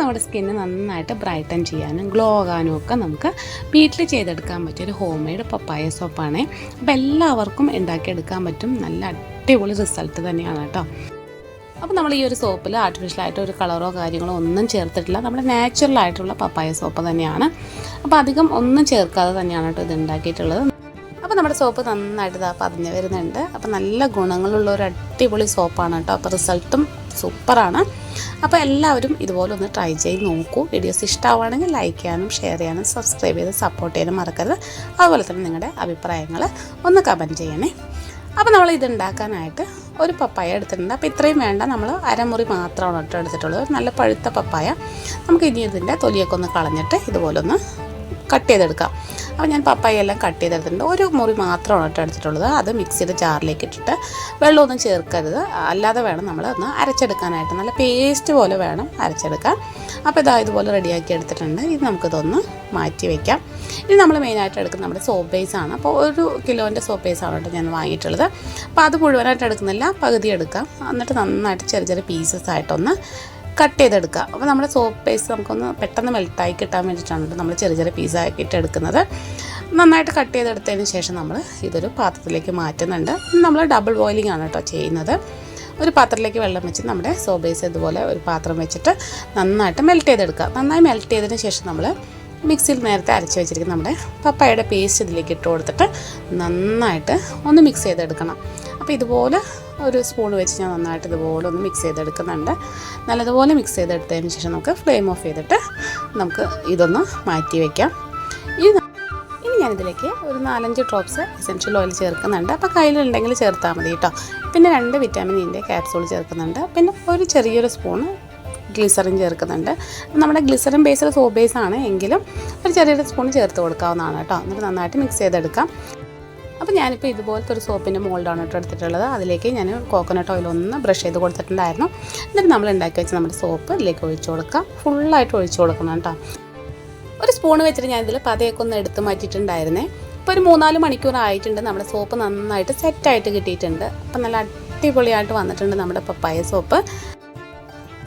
നമ്മുടെ സ്കിന്ന് നന്നായിട്ട് ബ്രൈറ്റൻ ചെയ്യാനും ഗ്ലോ ആകാനും ഒക്കെ നമുക്ക് വീട്ടിൽ ചെയ്തെടുക്കാൻ പറ്റിയ ഒരു ഹോം മെയ്ഡ് പപ്പായ സോപ്പാണ് അപ്പോൾ എല്ലാവർക്കും ഉണ്ടാക്കിയെടുക്കാൻ പറ്റും. നല്ല അടിപൊളി റിസൾട്ട് തന്നെയാണ് കേട്ടോ. അപ്പോൾ നമ്മൾ ഈ ഒരു സോപ്പിൽ ആർട്ടിഫിഷ്യലായിട്ട് ഒരു കളറോ കാര്യങ്ങളോ ഒന്നും ചേർത്തിട്ടില്ല. നമ്മുടെ നാച്ചുറൽ ആയിട്ടുള്ള പപ്പായ സോപ്പ് തന്നെയാണ്. അപ്പോൾ അധികം ഒന്നും ചേർക്കാതെ തന്നെയാണ് കേട്ടോ ഇത് ഉണ്ടാക്കിയിട്ടുള്ളത്. അപ്പോൾ നമ്മുടെ സോപ്പ് നന്നായിട്ട് ഇതാ പതിഞ്ഞ് വരുന്നുണ്ട്. അപ്പോൾ നല്ല ഗുണങ്ങളുള്ള ഒരു അടിപൊളി സോപ്പാണ് കേട്ടോ. അപ്പോൾ റിസൾട്ടും സൂപ്പറാണ്. അപ്പോൾ എല്ലാവരും ഇതുപോലെ ഒന്ന് ട്രൈ ചെയ്ത് നോക്കൂ. വീഡിയോസ് ഇഷ്ടമാവുകയാണെങ്കിൽ ലൈക്ക് ചെയ്യാനും ഷെയർ ചെയ്യാനും സബ്സ്ക്രൈബ് ചെയ്ത് സപ്പോർട്ട് ചെയ്യാനും മറക്കരുത്. അതുപോലെ തന്നെ നിങ്ങളുടെ അഭിപ്രായങ്ങൾ ഒന്ന് കമന്റ് ചെയ്യണേ. അപ്പോൾ നമ്മൾ ഇത് ഉണ്ടാക്കാനായിട്ട് ഒരു പപ്പായ എടുത്തിട്ടുണ്ട്. അപ്പോൾ ഇത്രയും വേണ്ട. നമ്മൾ അരമുറി മാത്രമാണ് കേട്ടോ എടുത്തിട്ടുള്ളത്. നല്ല പഴുത്ത പപ്പായ. നമുക്ക് ഇനി ഇതിന്റെ തൊലിയൊക്കെ ഒന്ന് കളഞ്ഞിട്ട് ഇതുപോലെ ഒന്ന് കട്ട് ചെയ്തെടുക്കാം. അപ്പോൾ ഞാൻ പപ്പായ എല്ലാം കട്ട് ചെയ്തെടുത്തിട്ടുണ്ട്. ഒരു മുറി മാത്രമാണ് കേട്ടോ എടുത്തിട്ടുള്ളത്. അത് മിക്സിയുടെ ജാറിലേക്ക് ഇട്ടിട്ട് വെള്ളമൊന്നും ചേർക്കരുത്. അല്ലാതെ വേണം നമ്മൾ ഒന്ന് അരച്ചെടുക്കാനായിട്ട്. നല്ല പേസ്റ്റ് പോലെ വേണം അരച്ചെടുക്കാൻ. അപ്പോൾ ഇതാ ഇതുപോലെ റെഡിയാക്കി എടുത്തിട്ടുണ്ട്. ഇത് നമുക്കിതൊന്ന് മാറ്റി വയ്ക്കാം ഇനി നമ്മൾ മെയിനായിട്ട് എടുക്കുന്നത് നമ്മുടെ സോപ്പ് ബേസ് ആണ്. അപ്പോൾ ഒരു കിലോന്റെ സോപ്പ് ബേസ് ആണ് കേട്ടോ ഞാൻ വാങ്ങിയിട്ടുള്ളത്. അപ്പോൾ അത് മുഴുവനായിട്ട് എടുക്കുന്നില്ല. പകുതി എടുക്കാം. എന്നിട്ട് നന്നായിട്ട് ചെറിയ ചെറിയ പീസസ് ആയിട്ടൊന്ന് കട്ട് ചെയ്തെടുക്കുക. അപ്പോൾ നമ്മുടെ സോപ്പ് പേസ്റ്റ് നമുക്കൊന്ന് പെട്ടെന്ന് മെൽട്ടായി കിട്ടാൻ വേണ്ടിയിട്ടാണ് നമ്മൾ ചെറിയ ചെറിയ പീസാക്കിയിട്ട് എടുക്കുന്നത് നന്നായിട്ട് കട്ട് ചെയ്തെടുത്തതിന് ശേഷം നമ്മൾ ഇതൊരു പാത്രത്തിലേക്ക് മാറ്റുന്നുണ്ട്. നമ്മൾ ഡബിൾ ബോയിലിംഗ് ആണ് കേട്ടോ ചെയ്യുന്നത്. ഒരു പാത്രത്തിലേക്ക് വെള്ളം വെച്ച് നമ്മുടെ സോപ്പ് ബേസ് ഇതുപോലെ ഒരു പാത്രം വെച്ചിട്ട് നന്നായിട്ട് മെൽറ്റ് ചെയ്തെടുക്കുക. നന്നായി മെൽറ്റ് ചെയ്തതിന് ശേഷം നമ്മൾ മിക്സിയിൽ നേരത്തെ അരച്ച് വെച്ചിരിക്കുന്ന നമ്മുടെ പപ്പായയുടെ പേസ്റ്റ് ഇതിലേക്ക് ഇട്ട് കൊടുത്തിട്ട് നന്നായിട്ട് ഒന്ന് മിക്സ് ചെയ്തെടുക്കണം. അപ്പോൾ ഇതുപോലെ ഒരു സ്പൂൺ വെച്ച് ഞാൻ നന്നായിട്ട് ഇതുപോലെ ഒന്ന് മിക്സ് ചെയ്തെടുക്കുന്നുണ്ട്. നല്ലതുപോലെ മിക്സ് ചെയ്തെടുത്തതിന് ശേഷം നമുക്ക് ഫ്ലെയിം ഓഫ് ചെയ്തിട്ട് നമുക്ക് ഇതൊന്ന് മാറ്റി വയ്ക്കാം ന- ഇനി ഞാനിതിലേക്ക് ഒരു നാലഞ്ച് ഡ്രോപ്സ് എസെൻഷ്യൽ ഓയിൽ ചേർക്കുന്നുണ്ട്. അപ്പോൾ കയ്യിലുണ്ടെങ്കിൽ ചേർത്താൽ മതി കേട്ടോ പിന്നെ രണ്ട് വിറ്റാമിൻ ഇന്റെ ക്യാപ്സൂൾ ചേർക്കുന്നുണ്ട്. പിന്നെ ഒരു ചെറിയൊരു സ്പൂൺ ഗ്ലിസറിൻ ചേർക്കുന്നുണ്ട്. നമ്മുടെ ഗ്ലിസറിൻ ബേസ്ഡ് സോപ്പ് ബേസ് ആണ് എങ്കിലും ഒരു ചെറിയൊരു സ്പൂൺ ചേർത്ത് കൊടുക്കാവുന്നതാണ് കേട്ടോ എന്നിട്ട് നന്നായിട്ട് മിക്സ് ചെയ്തെടുക്കാം. അപ്പോൾ ഞാനിപ്പോൾ ഇതുപോലത്തെ ഒരു സോപ്പിന്റെ മോൾഡാണ് കേട്ടോ എടുത്തിട്ടുള്ളത്. അതിലേക്ക് ഞാൻ കോക്കനട്ട് ഓയിൽ ഒന്ന് ബ്രഷ് ചെയ്ത് കൊടുത്തിട്ടുണ്ടായിരുന്നു. എന്നിട്ട് നമ്മൾ ഉണ്ടാക്കി വെച്ച നമ്മുടെ സോപ്പ് ഇതിലേക്ക് ഒഴിച്ചു കൊടുക്കാം. ഫുള്ളായിട്ട് ഒഴിച്ചു കൊടുക്കണം കേട്ടോ. ഒരു സ്പൂൺ വെച്ചിട്ട് ഞാൻ ഇതിൽ പതയൊക്കെ ഒന്ന് എടുത്ത് മാറ്റിയിട്ടുണ്ടായിരുന്നേ. ഇപ്പോൾ ഒരു മൂന്നാൽ മണിക്കൂർ ആയിട്ടുണ്ട് നമ്മുടെ സോപ്പ് നന്നായിട്ട് സെറ്റായിട്ട് കിട്ടിയിട്ടുണ്ട്. അപ്പോൾ നല്ല അടിപൊളിയായിട്ട് വന്നിട്ടുണ്ട് നമ്മുടെ പപ്പായ സോപ്പ്.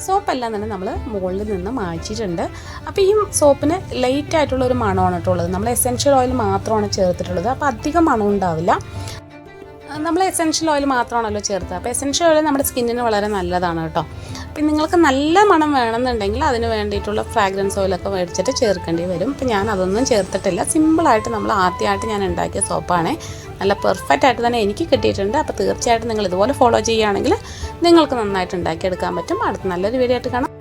സോപ്പെല്ലാം തന്നെ നമ്മൾ മുകളിൽ നിന്ന് മായ്ച്ചിട്ടുണ്ട് അപ്പോൾ ഈ സോപ്പിന് ലൈറ്റ് ആയിട്ടുള്ള ഒരു മണമാണ് കേട്ടോ ഉള്ളത്. നമ്മൾ എസെൻഷ്യൽ ഓയിൽ മാത്രമാണ് ചേർത്തിട്ടുള്ളത്. അപ്പോൾ അധികം മണം ഉണ്ടാവില്ല. നമ്മൾ എസെൻഷ്യൽ ഓയിൽ മാത്രമാണല്ലോ ചേർത്തത്. അപ്പോൾ എസെൻഷ്യൽ ഓയിൽ നമ്മുടെ സ്കിന്നിന് വളരെ നല്ലതാണ് കേട്ടോ. അപ്പം നിങ്ങൾക്ക് നല്ല മണം വേണമെന്നുണ്ടെങ്കിൽ അതിന് വേണ്ടിയിട്ടുള്ള ഫ്രാഗ്രൻസ് ഓയിലൊക്കെ മേടിച്ചിട്ട് ചേർക്കേണ്ടി വരും. അപ്പം ഞാൻ അതൊന്നും ചേർത്തിട്ടില്ല. സിമ്പിളായിട്ട് നമ്മൾ ആദ്യമായിട്ട് ഞാൻ ഉണ്ടാക്കിയ സോപ്പാണ്. നല്ല പെർഫെക്റ്റ് ആയിട്ട് തന്നെ എനിക്ക് കിട്ടിയിട്ടുണ്ട്. അപ്പോൾ തീർച്ചയായിട്ടും നിങ്ങൾ ഇതുപോലെ ഫോളോ ചെയ്യുകയാണെങ്കിൽ നിങ്ങൾക്ക് നന്നായിട്ട് ഉണ്ടാക്കിയെടുക്കാൻ പറ്റും. അടുത്ത നല്ലൊരു വീഡിയോ ആയിട്ട് കാണാം.